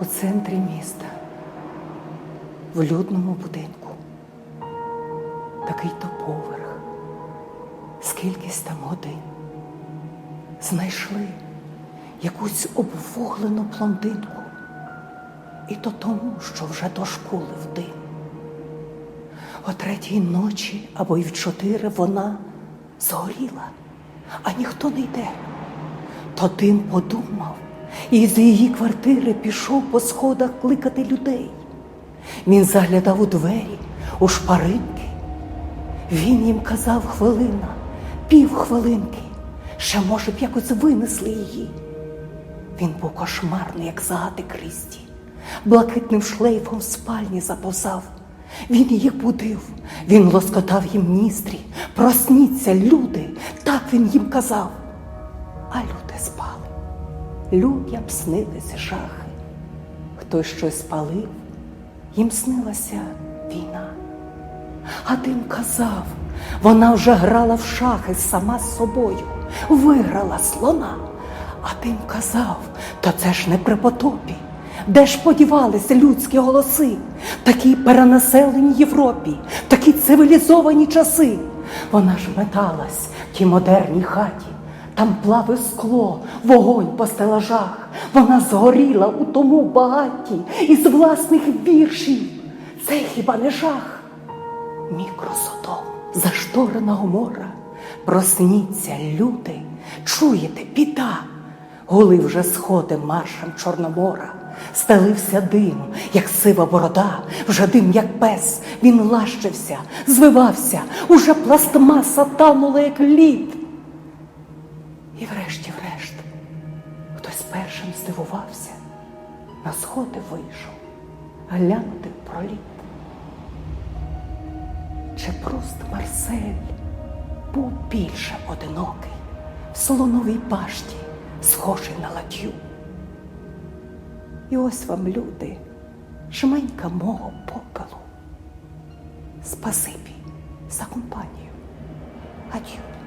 у центрі міста, в людному будинку. Такий то поверх, скількись там годин. Знайшли якусь обвуглену блондинку. І то тому, що вже до школи в дим. О третій ночі або й в чотири вона згоріла, а ніхто не йде. То дим подумав і з її квартири пішов по сходах кликати людей. Він заглядав у двері, у шпаринки. Він їм казав хвилина, півхвилинки, ще, може б, якось винесли її. Він був кошмарний, як загати Кристі, блакитним шлейфом в спальні заповзав. Він їх будив, він лоскотав їм ністрі. Просніться, люди, так він їм казав. А люди спали. Людям снилися жахи. Хтось щось спалив, їм снилася війна. А тим казав, вона вже грала в шахи сама з собою, виграла слона. А тим казав, та це ж не при потопі. Де ж подівалися людські голоси, такі перенаселені Європі, такі цивілізовані часи. Вона ж металась в тій модерній хаті, там плаве скло, вогонь по стелажах. Вона згоріла у тому багаті із власних віршів. Це хіба не жах? Мікросодом, зашторена гомора. Просніться, люди, чуєте, біда. Гули вже сходи маршем Чорномора. Стелився дим, як сива борода, вже дим, як пес, він лащився, звивався, уже пластмаса танула, як лід. І врешті-врешт, хтось першим здивувався, на сходи вийшов, глянути проліт. Чи просто Марсель був більше одинокий, в солоновій башті, схожий на ладью. І ось вам, люди, жменька мого попелу. Спасибі за компанію. Ад'ю.